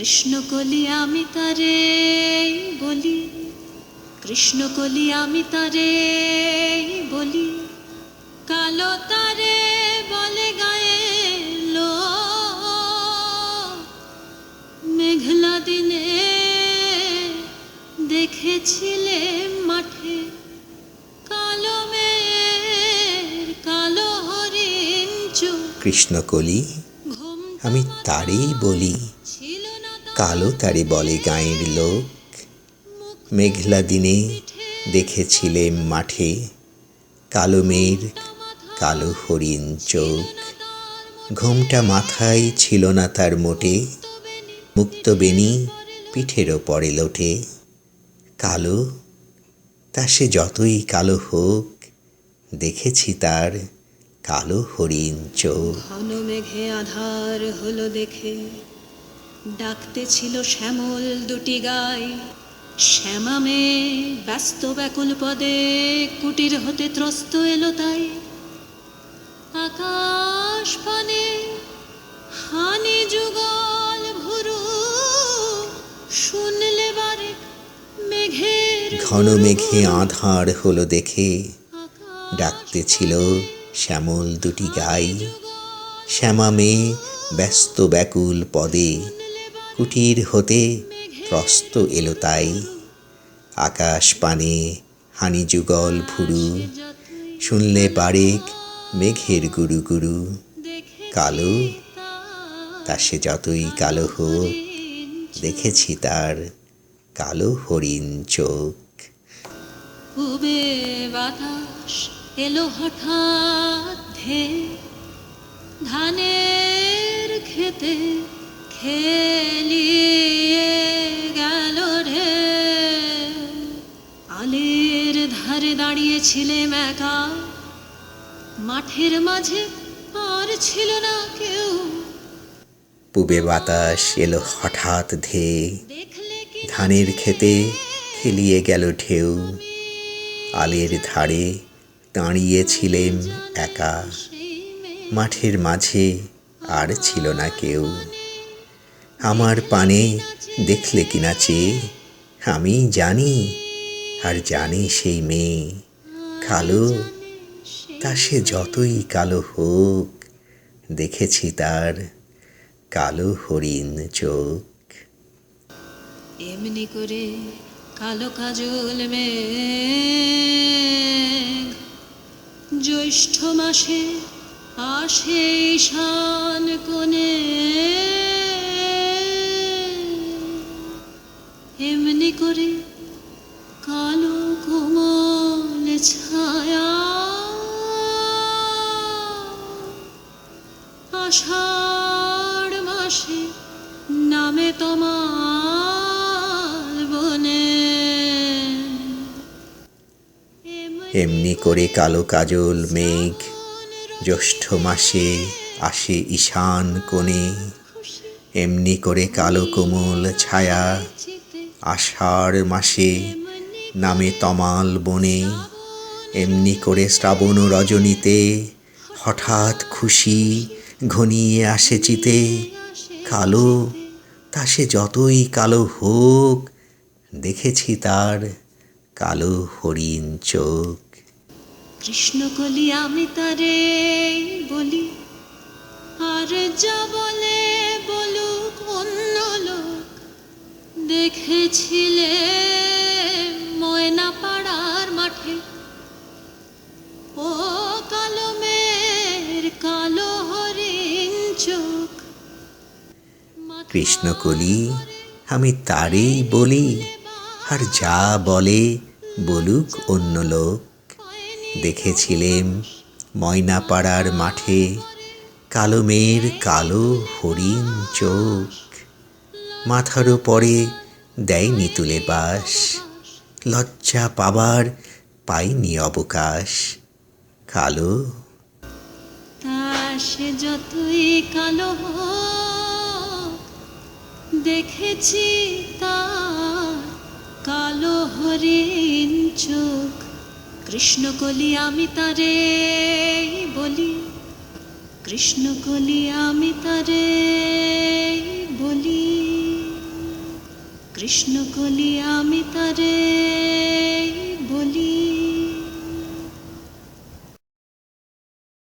কৃষ্ণকলি আমি তারে বলি কৃষ্ণকলি আমি তারে বলি। কালো তারে বলে গায়ে লো মেঘলা দিনে দেখেছিলে মাঠে। কালো মেয়ের কালো হরিণ কৃষ্ণকলি আমি তারেই বলি। কালো তারি বলে গাঁয়ের লোক। মেঘলা দিনে দেখেছিলে মাঠে কালো মেয়ের কালো হরিণ চোখ। ঘোমটা মাথায় ছিল না তার মোটে, মুক্ত বেনি পিঠেরও পরে লোটে। কালো, তা সে যতই কালো হোক, দেখেছি তার কালো হরিণ চোখ। ঘন মেঘে আধার হলো দেখে। ডাকতে ছিল শ্যামল দুটি গাই। শ্যামা মেয়ে ব্যস্ত ব্যাকুল পদে কুটির হতে ত্রস্ত এলো তাই। আকাশ পানে হানি যুগল ভুরু শুনলে বারে মেঘের ঘন মেঘে আধার হলো দেখে। ডাকতে ছিল শ্যামল দুটি গাই। শ্যামা মেয়ে ব্যস্ত ব্যাকুল পদে কুটির হতে প্রস্ত এলো তাই। আকাশ পানে হানি যুগল ভুরু, শুনলে বারেক মেঘের গুরু গুরু। কালো, তা সে যতই কালো হোক, দেখেছি তার কালো হরিণ চোখ। উবে বাতাস এলো হঠাৎ ধানের খেতে খেলিয়ে গেল রে। আলের ধারে দাঁড়িয়েছিলেম একা মাঠের মাঝে আর ছিল না কেউ। পুবে বাতাস এলো হঠাৎ ধেয়ে ধানের খেতে খেলিয়ে গেল ঢেউ। আলের ধারে দাঁড়িয়েছিলেন একা। মাঠের মাঝে আর ছিল না কেউ। আমার পানে দেখলে কিনা চেয়ে? আমি জানি আর জানি সেই মেয়ে। কালো, তা সে যতই কালো হোক, দেখেছি তার কালো হরিণ চোখ। এমনি করে কালো কাজল মেঘ, জ্যৈষ্ঠ মাসে আসে ঈশান কোণে। করে কালো কোমল ছায়া। আষাঢ় মাসে নামে তোমার বনে। এমনি করে কালো কাজল, মেঘ, জ্যৈষ্ঠ মাসে আসে ঈশান কোণে। এমনি করে কালো কোমল ছায়া আষাঢ় মাসে নামে তমাল বনে, এমনি করে শ্রাবণ রজনীতে হঠাৎ খুশি ঘনিয়ে আসে চিতে, কালো, তা সে যতই কালো হোক, দেখেছি তার কালো হরিণ চোখ। কৃষ্ণকলি আমি তারে বলি, আর যা বলে দেখেছিলে ময়না পাড়ার মাঠে? ও কালো মেয়ের কালো হরিণ চোখ। কৃষ্ণকলি আমি তারেই বলি আর যা বলে বলুক অন্য লোক। দেখেছিলেম ময়নাপাড়ার মাঠে কালো মেয়ের কালো হরিণ চোখ। মাথার পরে দেয়নি তুলে বাস। লজ্জা পাবার পাইনি অবকাশ। কালো। তা সে যতই কালো দেখেছি তার কালো হরিণ চোখ। কৃষ্ণকলি আমি তারে বলি কৃষ্ণকলি আমি তারে কৃষ্ণ কলি আমি তারে